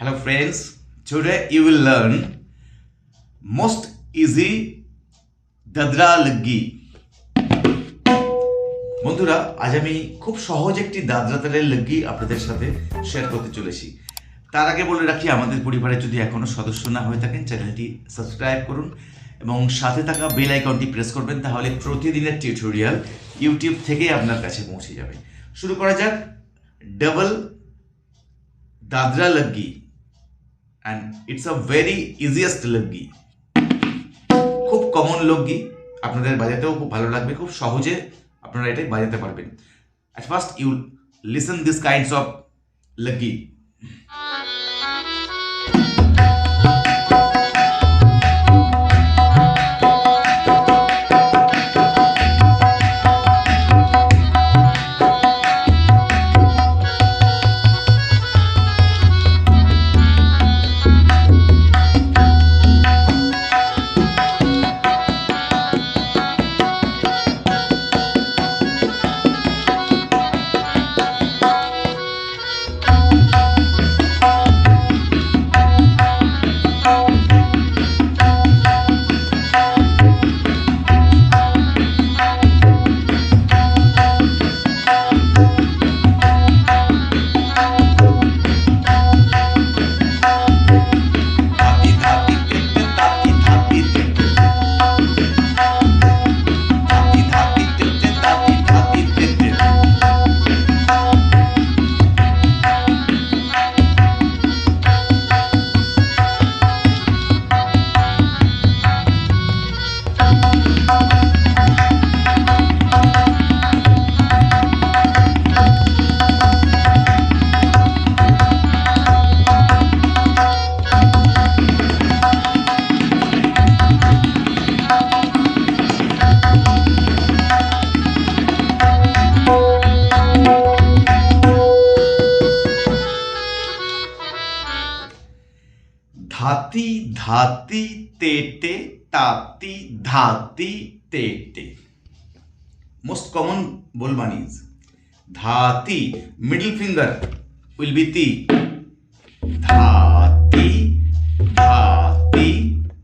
Hello friends, today you will learn most easy Dadra লগ্গি বন্ধুরা আজ আমি খুব সহজ একটি দাদরা তালের লগ্গি আপনাদের সাথে শেয়ার করতে চলেছি। তার আগে বলে রাখি আমাদের পরিবারে যদি এখনও সদস্য না হয়ে থাকেন চ্যানেলটি সাবস্ক্রাইব করুন এবং সাথে থাকা বেল আইকনটি প্রেস করবেন তাহলে প্রতিদিনের টিউটোরিয়াল ইউটিউব থেকে আপনার কাছে পৌঁছে যাবে। শুরু করা যাক double dadra laggi and it's a very easiest লোকগি খুব কমন লগ্গি আপনাদের বাজাতেও খুব ভালো লাগবে, খুব সহজে আপনারা এটাই বাজাতে পারবেন। At first you listen this kinds of লগ্গি ধাতি ধাতি তেটে তাতি ধাতি তেটে most common bolman is dhati middle finger will be ti dhati dhati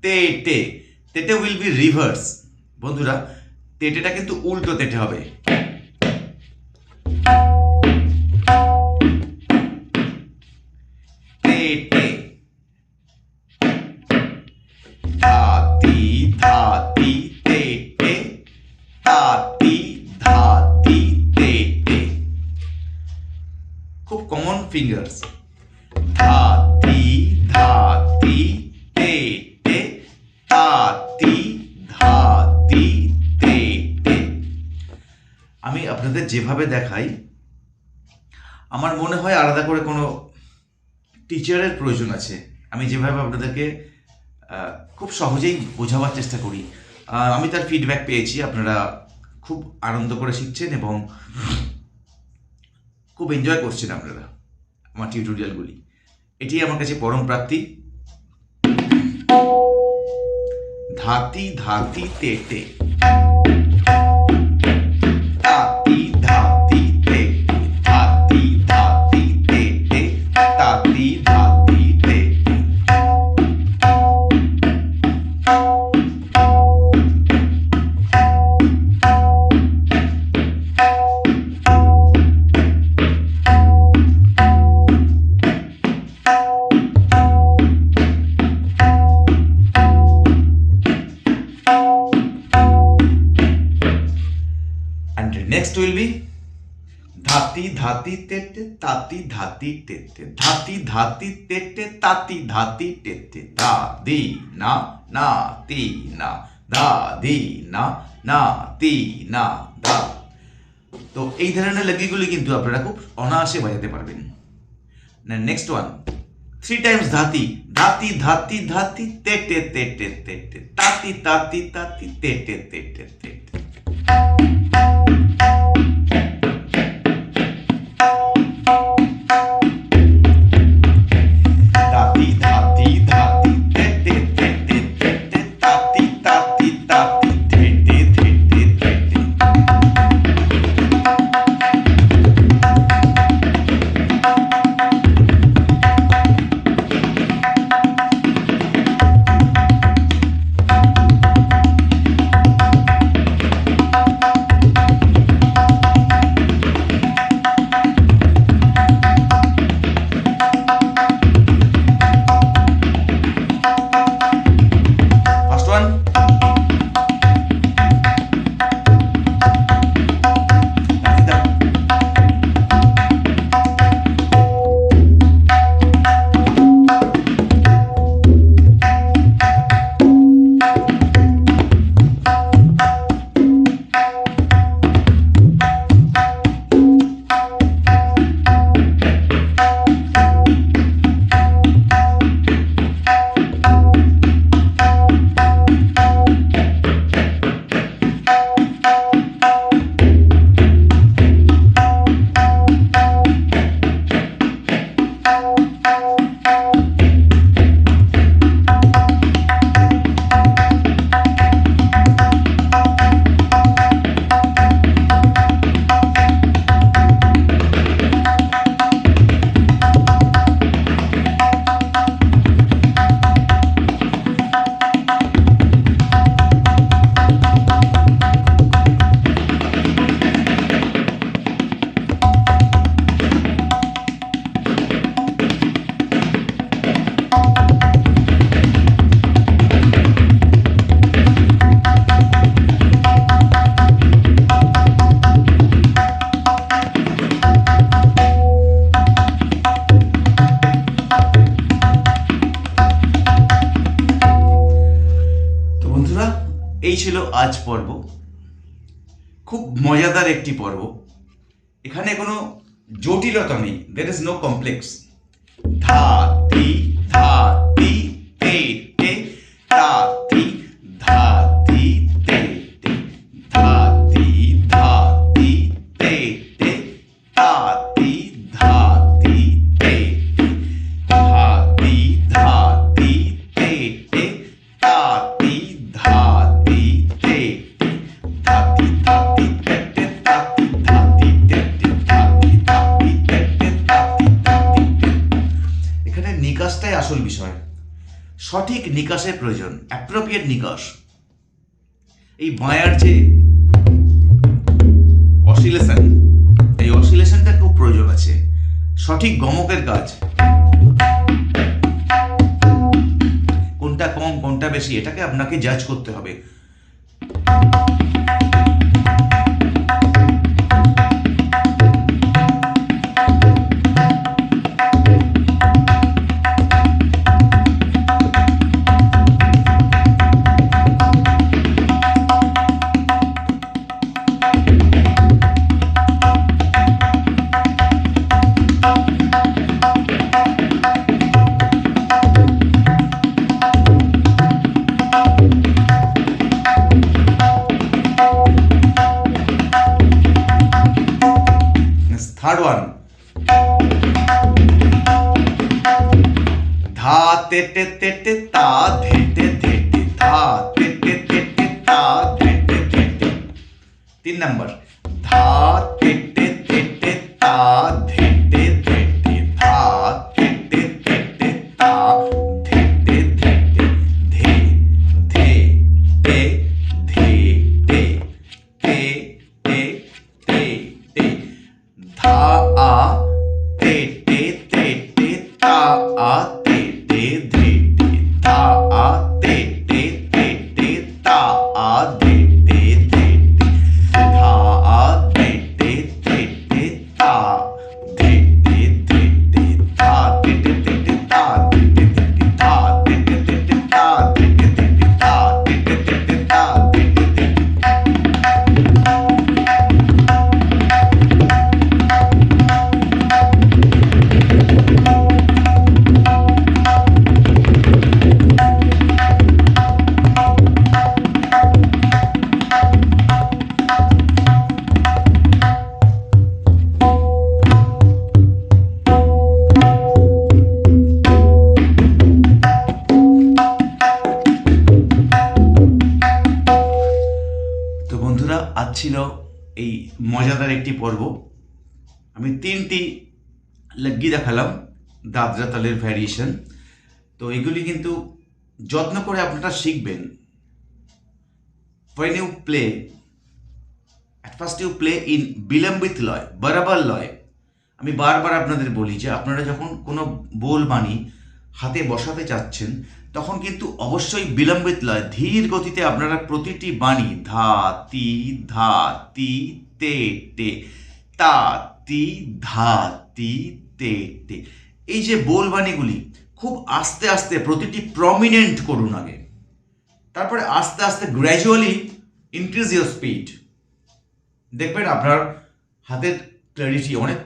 tete tete will be reverse বন্ধুরা তেটেটা কিন্তু উল্টো তেটে হবে কমন ফিঙ্গার্স ধাতি ধাতি তেটে তাতি ধাতি তেটে আমি আপনাদের যেভাবে দেখাই, আমার মনে হয় আলাদা করে কোনো টিচারের প্রয়োজন আছে। আমি যেভাবে আপনাদেরকে খুব সহজেই বোঝাবার চেষ্টা করি। আমি তার ফিডব্যাক পেয়েছি, আপনারা খুব আনন্দ করে শিখছেন এবং খুব এনজয় করছেন আপনারা। আমার টিউটোরিয়ালগুলি এটি আমার কাছে পরম প্রাপ্তি। ধাতি ধাতি তেটে ধাতি ধাতি তেতে তাতি ধাতি তেতে ধাতি ধাতি তেতে তাতি ধাতি তেতে দা দি না না তি না দা দি না না তি না দা তো এই ধরনের লগিগুলি কিন্তু আপনারা খুব অনায়াসে বাজাতে পারবেন। নেক্সট ওয়ান থ্রি টাইমস ধাতি ধাতি ধাতি ধাতি তেটে তেটে তেটে তাতি তাতি তাতি তেটে তেটে তেটে এই ছিল আজ পর্ব। খুব মজাদার একটি পর্ব। এখানে কোনো জটিলতা নেই। দের ইজ নো কমপ্লেক্স ধা তি ধা তি তে তে, তা নিকাশটাই আসল বিষয়। সঠিক নিকাশের প্রয়োজন অ্যাপ্রোপ্রিয়েট নিকাশ। এই বায়ার যে অসিলেশন এই অসিলেশনটা খুব প্রয়োজন আছে। সঠিক গমকের কাজ। কোনটা কম, কোনটা বেশি, এটাকে আপনাকে জাজ করতে হবে। তে তে তে তে তা ধে তে ধে তে ধা তে তে তে তে তা ধে তে ধে তে তিন নাম্বার পর্ব আমি তিনটি লগ্গি দেখালাম, দাদরা তালের ভ্যারিয়েশন তো এগুলি কিন্তু যত্ন করে আপনারা শিখবেন। When you play, at first you play in বিলম্বিত লয় বরাবর লয় আমি বারবার আপনাদের বলি যে, আপনারা যখন কোনো বোল বাণী হাতে বসাতে চাচ্ছেন, তখন কিন্তু অবশ্যই বিলম্বিত লয় ধীর গতিতে আপনারা প্রতিটি বাণী, ধা, তি ধা, তি তে টে তা, তি, ধা, তি, তে টে এই যে বোল বাণীগুলি খুব আস্তে আস্তে প্রতিটি প্রমিনেন্ট করুন আগে। তারপরে আস্তে আস্তে গ্র্যাজুয়ালি ইনক্রিজ ইউর স্পিড দেখবেন আপনার হাতের ক্ল্যারিটি অনেক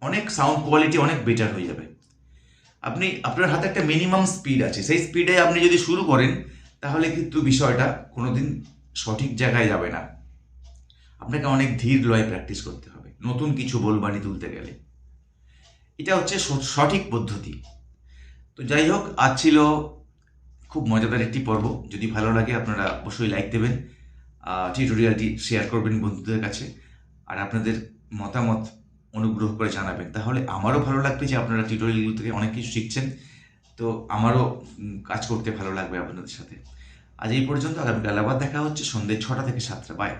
অনেক সাউন্ড কোয়ালিটি অনেক বেটার হয়ে যাবে। আপনি, আপনার হাতে একটা মিনিমাম স্পিড আছে। সেই স্পিডে আপনি যদি শুরু করেন, তাহলে কিন্তু বিষয়টা কোনোদিন সঠিক জায়গায় যাবে না। আপনাকে অনেক ধীর লয় প্র্যাকটিস করতে হবে। নতুন কিছু বলবানি তুলতে গেলে। এটা হচ্ছে সঠিক পদ্ধতি। তো যাই হোক, আজ ছিল খুব মজাদার একটি পর্ব। যদি ভালো লাগে, আপনারা অবশ্যই লাইক দেবেন টিউটোরিয়ালটি শেয়ার করবেন বন্ধুদের কাছে। আর আপনাদের মতামত অনুগ্রহ করে জানাবেন। তাহলে আমারও ভালো লাগবে যে আপনারা টিউটোরিয়ালগুলো থেকে অনেক কিছু শিখছেন। তো আমারও কাজ করতে ভালো লাগবে আপনাদের সাথে। আজ এই পর্যন্ত। আগামীকাল আবার দেখা হচ্ছে সন্ধ্যে ছটা থেকে সাতটা। বাই